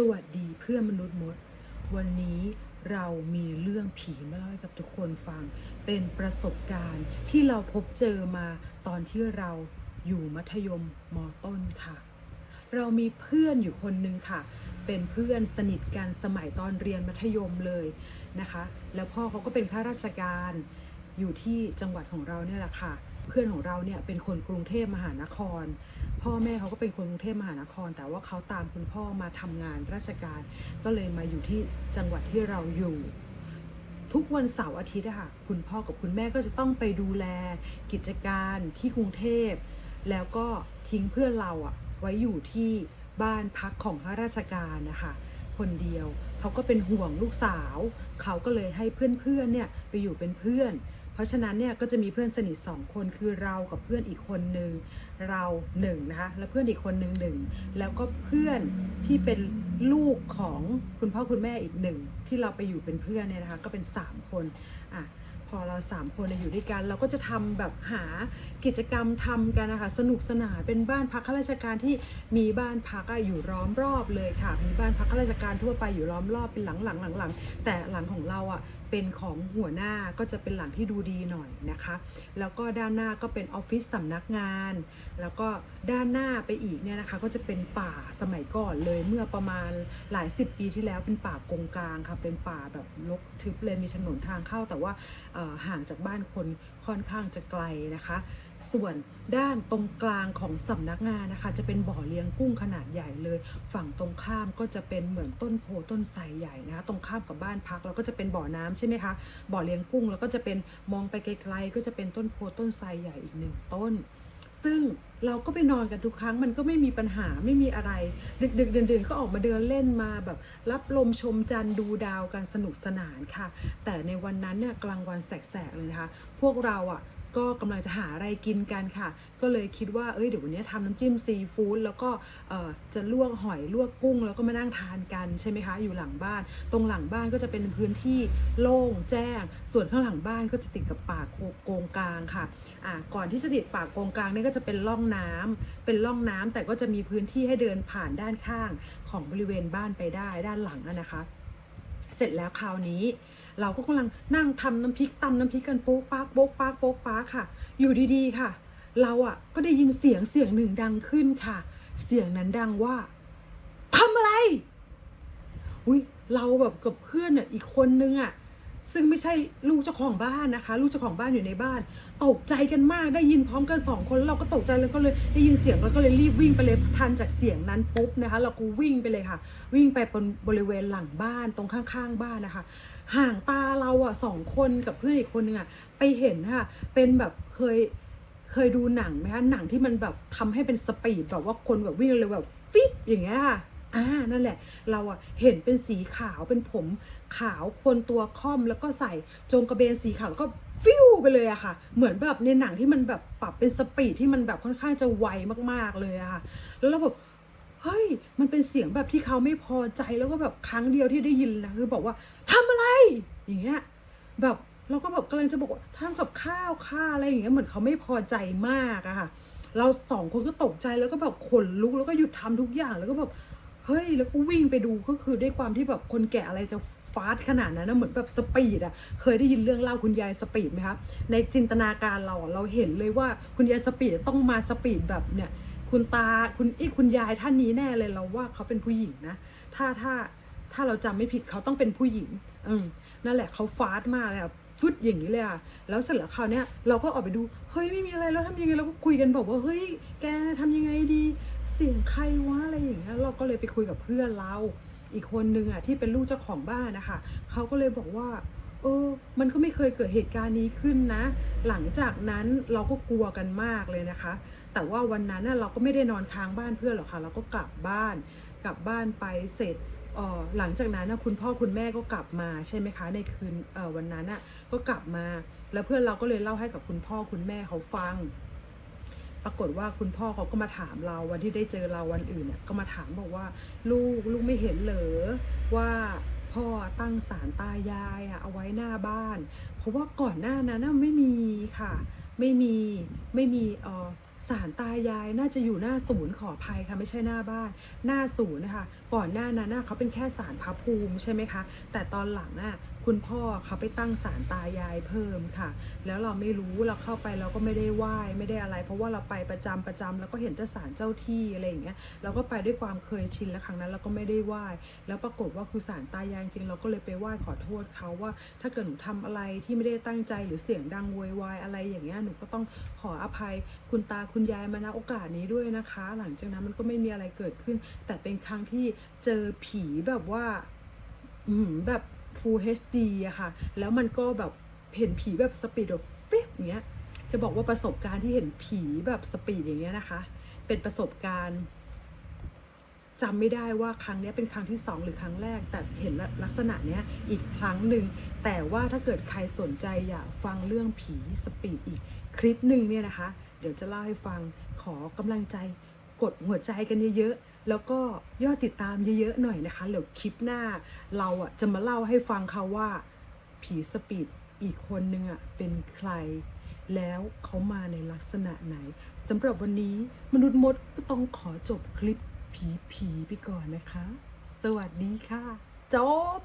สวัสดีเพื่อนมนุษย์มด วันนี้เรามีเรื่องผีมาเล่าให้กับทุกคนฟัง เป็นประสบการณ์ที่เราพบเจอมาตอนที่เราอยู่มัธยมมต้นค่ะ เรามีเพื่อนอยู่คนนึงค่ะ เป็นเพื่อนสนิทกันสมัยตอนเรียนมัธยมเลยนะคะ แล้วพ่อเขาก็เป็นข้าราชการอยู่ที่จังหวัดของเราเนี่ยแหละค่ะ เพื่อนของเราเนี่ยเป็นคนกรุงเทพมหานคร พ่อแม่เขาก็เป็นคนกรุงเทพมหานคร แต่ว่าเขาตามคุณพ่อมาทำงานราชการ ก็เลยมาอยู่ที่จังหวัดที่เราอยู่ ทุกวันเสาร์อาทิตย์อะค่ะคุณพ่อกับคุณแม่ก็จะต้องไปดูแล กิจการที่กรุงเทพ แล้วก็ทิ้งเพื่อนเราอะไว้อยู่ที่บ้านพักของข้าราชการนะคะคนเดียวเขาก็เป็นห่วงลูกสาว เขาก็เลยให้เพื่อนๆเนี่ยไปอยู่เป็นเพื่อน เพราะฉะนั้นเนี่ยก็จะมีเพื่อนสนิทสองคนคือเรากับเพื่อนอีกคนหนึ่งเราหนึ่งนะคะแล้วเพื่อนอีกคนหนึ่งหนึ่งแล้วก็เพื่อนที่เป็นลูกของคุณพ่อคุณแม่อีกหนึ่งที่เราไปอยู่เป็นเพื่อนเนี่ยนะคะก็เป็นสามคนอะพอเราสามคนอยู่ด้วยกัน เราก็จะทำแบบหากิจกรรมทำกันนะคะสนุกสนานเป็นบ้านพักข้าราชการที่มีบ้านพักอยู่ล้อมรอบเลยค่ะมีบ้านพักข้าราชการทั่วไปอยู่ล้อมรอบเป็นหลังหลังหลังหลังๆแต่หลังของเราอะ เป็นของหัวหน้าก็จะเป็นหลังที่ดูดีหน่อยนะคะ แล้วก็ด้านหน้าก็เป็นออฟฟิศสำนักงาน แล้วก็ด้านหน้าไปอีกเนี่ยนะคะ ก็จะเป็นป่าสมัยก่อนเลยเมื่อประมาณหลายสิบปีที่แล้วเป็นป่ากงกลางค่ะ เป็นป่าแบบลกทึบเลยมีถนนทางเข้า แต่ว่าห่างจากบ้านคนค่อนข้างจะไกลนะคะ ส่วนด้านตรงกลางของสำนักงานนะคะ จะเป็นบ่อเลี้ยงกุ้งขนาดใหญ่เลย ฝั่งตรงข้ามก็จะเป็นเหมือนต้นโพต้นไทรใหญ่นะคะ ตรงข้ามกับบ้านพักแล้วก็จะเป็นบ่อน้ำใช่ไหมคะ บ่อเลี้ยงกุ้งแล้วก็จะเป็นมองไปไกลๆ ก็จะเป็นต้นโพต้นไทรใหญ่อีกหนึ่งต้น ซึ่งเราก็ไปนอนกันทุกครั้งมันก็ไม่มีปัญหาไม่มีอะไร ดึกๆดื่นๆ ก็ออกมาเดินเล่นมาแบบรับลมชมจันทร์ดูดาวกันสนุกสนานค่ะ แต่ในวันนั้นเนี่ยกลางวันแสกๆเลยนะคะ พวกเราอะ ก็กำลังจะหาอะไรกินกันค่ะ ก็เลยคิดว่าเอ้ยเดี๋ยววันนี้ทำน้ำจิ้มซีฟู้ดแล้วก็จะลวกหอยลวกกุ้ง แล้วก็มานั่งทานกันใช่ไหมคะอยู่หลังบ้าน ตรงหลังบ้านก็จะเป็นพื้นที่โล่งแจ้ง ส่วนข้างหลังบ้านก็จะติดกับป่าโคโกงกลางค่ะอ่าก่อนที่จะติดป่าโกงกลางนี่ก็จะเป็นร่องน้ำเป็นร่องน้ำแต่ก็จะมีพื้นที่ให้เดินผ่านด้านข้างของบริเวณบ้านไปได้ด้านหลังนะคะ เสร็จแล้วคราวนี้ เราก็กำลังนั่งทำน้ำพริกตำน้ำพริกกันโป๊กปากโป๊กปากโป๊กปากค่ะ อยู่ดีๆค่ะ เราอะก็ได้ยินเสียงเสียงหนึ่งดังขึ้นค่ะ เสียงนั้นดังว่าทำอะไร อุ้ยเราแบบกับเพื่อนอะอีกคนนึงอะ ซึ่งไม่ใช่ลูกเจ้าของบ้านนะคะ ลูกเจ้าของบ้านอยู่ในบ้าน ตกใจกันมากได้ยินพร้อมกันสองคนแล้วเราก็ตกใจแล้วก็เลยได้ยินเสียงแล้วก็เลยรีบวิ่งไปเลยทันจากเสียงนั้นปุ๊บนะคะ เราก็วิ่งไปเลยค่ะ วิ่งไปบนบริเวณหลังบ้านตรงข้างๆบ้านนะคะ ห่างตาเราอะสองคนกับเพื่อนอีกคนนึงอะไปเห็นค่ะเป็นแบบเคยเคยดูหนังไหมคะหนังที่มันแบบทำให้เป็นสปีดแบบว่าคนแบบวิ่งเลยแบบฟิปอย่างเงี้ยค่ะ อ่านั่นแหละ เราอะเห็นเป็นสีขาวเป็นผมขาวคนตัวค่อมแล้วก็ใส่จงกระเบนสีขาวแล้วก็ฟิวไปเลยอะค่ะ เหมือนแบบในหนังที่มันแบบปรับเป็นสปีดที่มันแบบค่อนข้างจะไวมากๆเลยอะค่ะ แล้วเราแบบเฮ้ย มันเป็นเสียงแบบที่เขาไม่พอใจแล้วก็แบบครั้งเดียวที่ได้ยินนะคือบอกว่าทำอะไร อย่างเงี้ยแบบเราก็แบบกำลังจะบอกว่าทำกับข้าวค่าอะไรอย่างเงี้ยเหมือนเขาไม่พอใจมากอะค่ะ เราสองคนก็ตกใจแล้วก็แบบขนลุกแล้วก็หยุดทำทุกอย่างแล้วก็แบบ เฮ้ย แล้วก็วิ่งไปดูก็คือด้วยความที่แบบคนแก่อะไรจะฟาสขนาดนั้นนะเหมือนแบบสปีดอะเคยได้ยินเรื่องเล่าคุณยายสปีดไหมคะในจินตนาการเราอะเราเห็นเลยว่าคุณยายสปีดต้องมาสปีดแบบเนี่ย คุณตาคุณอีคุณยายท่านนี้แน่เลยเราว่าเขาเป็นผู้หญิงนะถ้าถ้าถ้าเราจำไม่ผิดเขาต้องเป็นผู้หญิงอืมนั่นแหละเขาฟาสมากเลยอะ ฟึดอย่างนี้เลยอะแล้วเสร็จแล้วคราวเนี้ยเราก็ออกไปดูเฮ้ยไม่มีอะไรแล้วทำยังไงเราก็คุยกันบอกว่าเฮ้ยแกทำยังไงดี เสียงใครวะอะไรอย่างเงี้ยเราก็เลยไปคุยกับเพื่อนเราอีกคนนึงอะที่เป็นลูกเจ้าของบ้านนะคะเขาก็เลยบอกว่าเออ มันก็ไม่เคยเกิดเหตุการณ์นี้ขึ้นนะ หลังจากนั้นเราก็กลัวกันมากเลยนะคะ แต่ว่าวันนั้นน่ะเราก็ไม่ได้นอนค้างบ้านเพื่อนหรอกค่ะ เราก็กลับบ้าน กลับบ้านไปเสร็จ หลังจากนั้นนะคุณพ่อคุณแม่ก็กลับมาใช่ไหมคะในคืนวันนั้นน่ะก็กลับมา แล้วเพื่อนเราก็เลยเล่าให้กับคุณพ่อคุณแม่เขาฟัง ปรากฏว่าคุณพ่อเขาก็มาถามเราวันที่ได้เจอเราวันอื่นน่ะก็มาถามบอกว่า ลูกลูกไม่เห็นเหรอว่าพ่อตั้งศาลตายายอะเอาไว้หน้าบ้าน เพราะว่าก่อนหน้านั้นไม่มีค่ะ ไม่มีไม่มีเออ สารตายายน่าจะอยู่หน้าศูนย์ขออภัยค่ะไม่ใช่หน้าบ้าน หน้าศูนย์นะคะก่อนหน้านั้นเขาเป็นแค่สารพระภูมิใช่ไหมคะ แต่ตอนหลังอะ คุณพ่อเขาไปตั้งสารตายายเพิ่มค่ะ แล้วเราไม่รู้เราเข้าไปเราก็ไม่ได้ไหว้ไม่ได้อะไร เพราะว่าเราไปประจำประจำแล้วก็เห็นแต่สารเจ้าที่อะไรอย่างเงี้ยเราก็ไปด้วยความเคยชินแล้วครั้งนั้นเราก็ไม่ได้ไหว้แล้วปรากฏว่าคือสารตายายจริงเราก็เลยไปไหว้ขอโทษเขาว่า ถ้าเกิดหนูทำอะไรที่ไม่ได้ตั้งใจหรือเสียงดังโวยวายอะไรอย่างเงี้ยหนูก็ต้องขออภัยคุณตาคุณยายมาณโอกาสนี้ด้วยนะคะ หลังจากนั้นมันก็ไม่มีอะไรเกิดขึ้น แต่เป็นครั้งที่เจอผีแบบว่าอืแบบ Full HD อะค่ะ แล้วมันก็แบบเห็นผีแบบสปีดแบบฟิบอย่างเงี้ย จะบอกว่าประสบการณ์ที่เห็นผีแบบสปีดอย่างเงี้ยนะคะ เป็นประสบการณ์จำไม่ได้ว่าครั้งนี้เป็นครั้งที่สองหรือครั้งแรก แต่เห็นลักษณะเนี้ยอีกครั้งหนึ่ง แต่ว่าถ้าเกิดใครสนใจอยากฟังเรื่องผีสปีดอีกคลิปหนึ่งเนี่ยนะคะ เดี๋ยวจะเล่าให้ฟังขอกำลังใจ กดหัวใจกันเยอะๆ แล้วก็ยอดติดตามเยอะๆหน่อยนะคะเดี๋ยวคลิปหน้า เราอะจะมาเล่าให้ฟังค่ะว่า ผีสปีดอีกคนนึงอะเป็นใคร แล้วเขามาในลักษณะไหนสำหรับวันนี้มนุษย์มดก็ต้องขอจบคลิปผีๆไปก่อนนะคะ สวัสดีค่ะ จบ